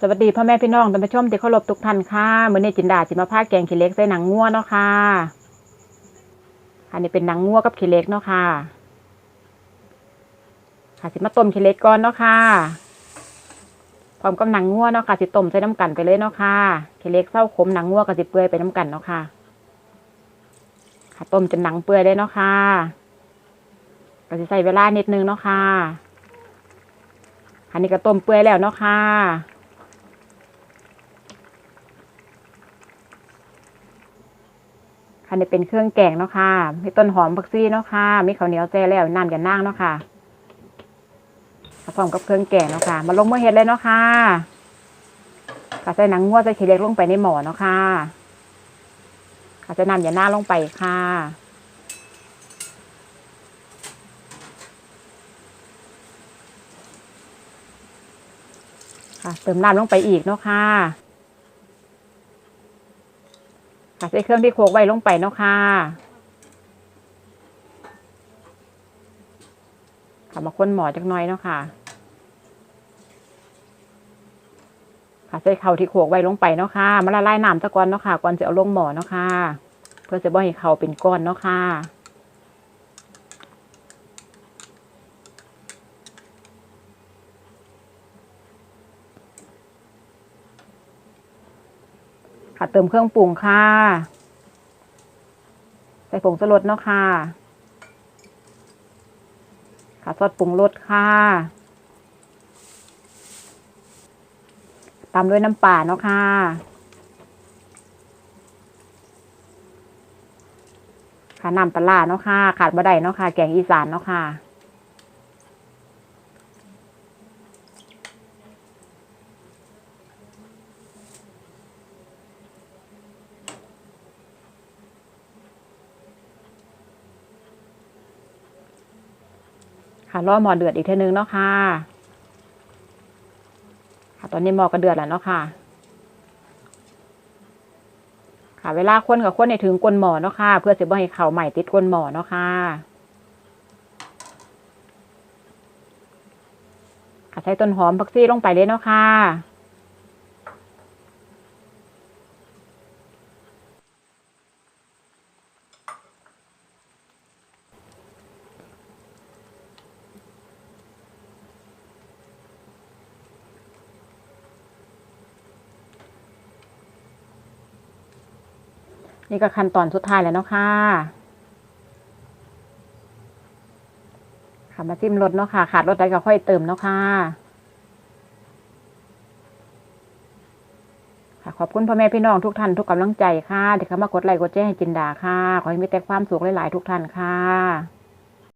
สวัสดีพ่อแม่พี่น้องท่านผู้ชมที่เคารพทุกท่านค่ะมื้อนี้จินดาสิมาพาแกงขี้เล็กใส่หนังงัวเนาะค่ะอันนี้เป็นหนังงัวกับขี้เล็กเนาะค่ะ ค่ะสิมาต้มขี้เล็กก่อนเนาะค่ะพร้อมกับหนังงัวเนาะค่ะสิต้มใส่น้ำกันไปเลยเนาะค่ะขี้เล็กเศร้าขมหนังงัวก็สิเปื่อยไปน้ำกันเนาะค่ะ ค่ะต้มจนหนังเปื่อยเลยเนาะค่ะก็สิใส่เวลานิดนึงเนาะค่ะอันนี้ก็ต้มเปื่อยแล้วเนาะค่ะ ค่ะนี่เป็นเครื่องแกงเนาะค่ะมีต้นหอมผักซี่เนาะค่ะมีข้าวเหนียวแจ้แล้วน้ำกันนั่งเนาะค่ะมาพร้อมกับเครื่องแกงเนาะค่ะมาลงมือเฮ็ดเลยเนาะค่ะค่ะใส่หนังงัวใส่ขี้เล็กลงไปในหม้อเนาะค่ะค่ะใส่น้ำยาหน้าลงไปค่ะค่ะเติมน้ำลงไปอีกเนาะคะค่ะ ใส่เครื่องที่โขกไว้ลงไปเนาะค่ะค่ะมาคนหมอจักหน่อยเนาะค่ะ ค่ะใส่เข่าที่โขกไว้ลงไปเนาะค่ะมาละลายน้ำตะกอนเนาะค่ะก่อนจะเอาลงหมอเนาะค่ะ เพื่อจะบ่ให้เข่าเป็นก้อนเนาะค่ะ ค่ะ เติมเครื่องปรุงค่ะ ใส่ผงสลดเนาะค่ะ ค่ะซอสปรุงรสค่ะตามด้วยน้ำป่าเนาะค่ะค่ะน้ำปลาเนาะค่ะ ขาดบ่ไดเนาะค่ะ แกงอีสานเนาะค่ะ ค่ะรอหมอเดือดอีกเท่านึงเนาะค่ะค่ะตอนนี้หมอก็เดือดแล้วเนาะค่ะ ค่ะ เวลาคนกับคนในถึงก้นหมอเนาะค่ะ เพื่อจะบ่ให้เข่าใหม่ติดก้นหมอเนาะค่ะค่ะใช้ต้นหอมผักซี่ลงไปเลยเนาะค่ะ นี่ก็ขั้นตอนสุดท้ายแล้วเนาะค่ะค่ะมาจิ้มรสเนาะค่ะ ขาดรสได้ก็ค่อยเติมเนาะค่ะค่ะ ขอบคุณพ่อแม่พี่น้องทุกท่านทุกกำลังใจค่ะที่เข้ามากดไลค์กดแจ้งให้จินดาค่ะ ขอให้มีแต่ความสุขหลายๆทุกท่านค่ะ